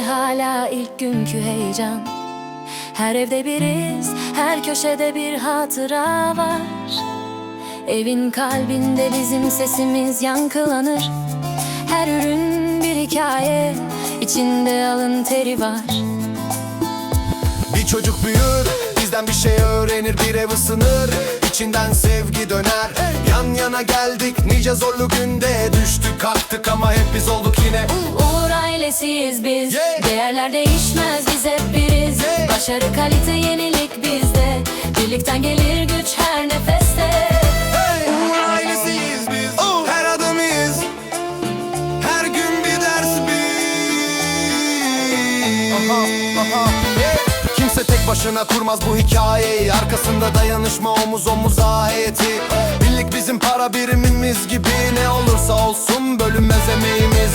hala ilk günkü heyecan. Her evde biriz, her köşede bir hatıra var. Evin kalbinde bizim sesimiz yankılanır. Her ürün bir hikaye, içinde alın teri var. Bir çocuk büyür Bizden bir şey öğrenir bir ev ısınır. İçinden sevgi döner. Yan yana geldik nice zorlu günde. Düştük kalktık ama hep biz olduk yine Uğur ailesiyiz biz. Yeah. Değerler değişmez biz hep biriz. Yeah. Başarı kalite yenilik bizde. Birlikten gelir güç her nefeste. Hey! Uğur ailesiyiz biz. Her adımız. Her gün bir ders biz. Kimse tek başına kurmaz bu hikayeyi. Arkasında dayanışma omuz omuza heyeti Birlik bizim para birimimiz gibi. Ne olursa olsun bölünmez emeğimiz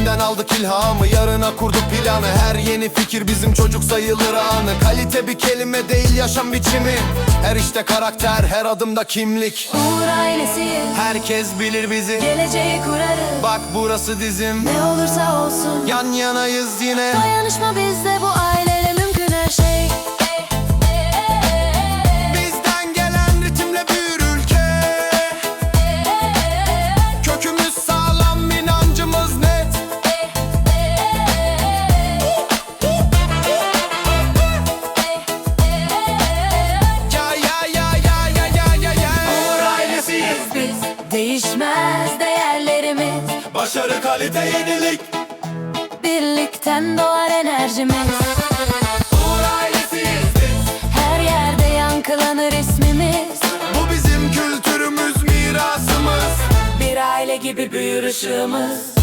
Dünden aldık ilhamı yarına kurduk planı. Her yeni fikir bizim çocuk sayılır anı. Kalite bir kelime değil yaşam biçimi. Her işte karakter her adımda kimlik. Uğur ailesiyiz Herkes bilir bizi. Geleceği kurarız Bak burası dizim. Ne olursa olsun. Yan yanayız yine. Dayanışma bizde bu aileyle değişmez değerlerimiz. Başarı kalite yenilik. Birlikten doğar enerjimiz. Uğur ailesiyiz biz. Her yerde yankılanır ismimiz. Bu bizim kültürümüz mirasımız. Bir aile gibi büyür ışığımız